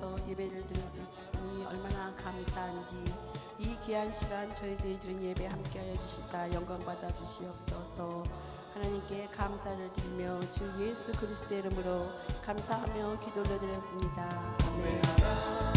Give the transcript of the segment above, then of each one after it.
나와서 예배를 드릴 수 있으니 얼마나 감사한지 이 귀한 시간 저희들이 드린 예배 함께하여 주시사 영광 받아 주시옵소서 하나님께 감사를 드리며 주 예수 그리스도 이름으로 감사하며 기도 올려드렸습니다 아멘.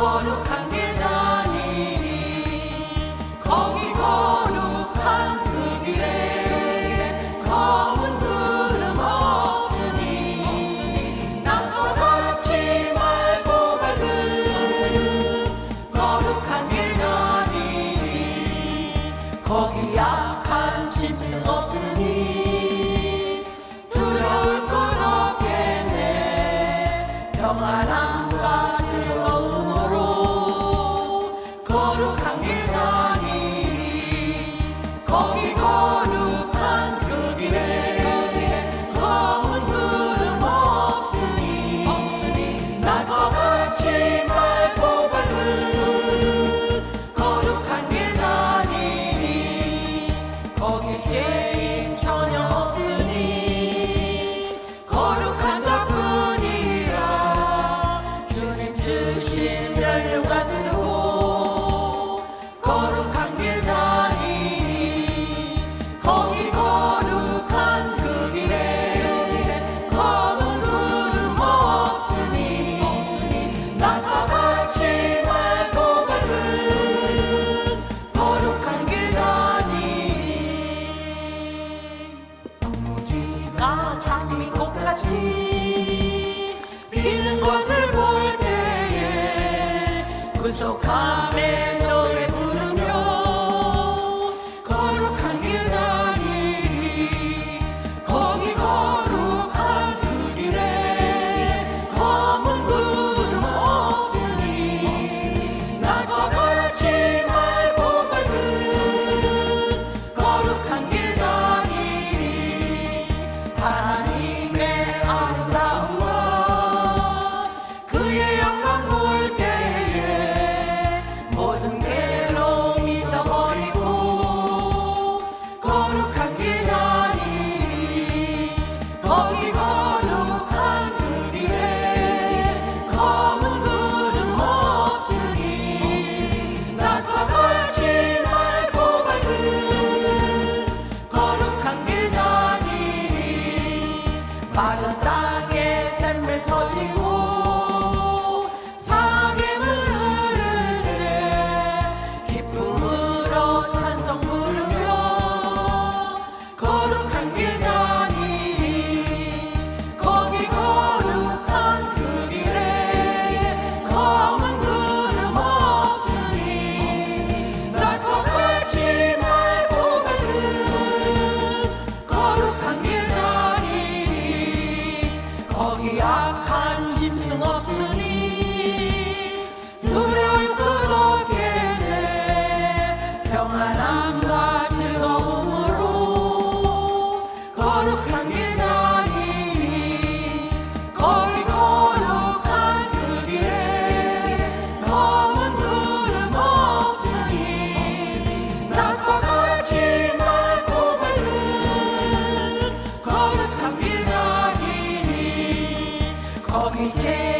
心影 so come in. 다니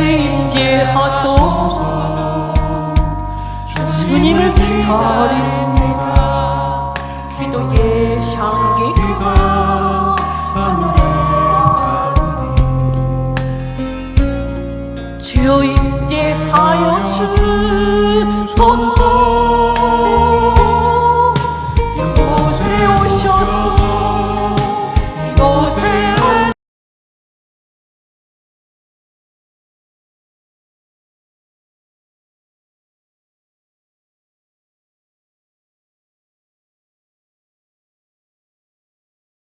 임재하소서 주님을 기다립니다. 기도의 향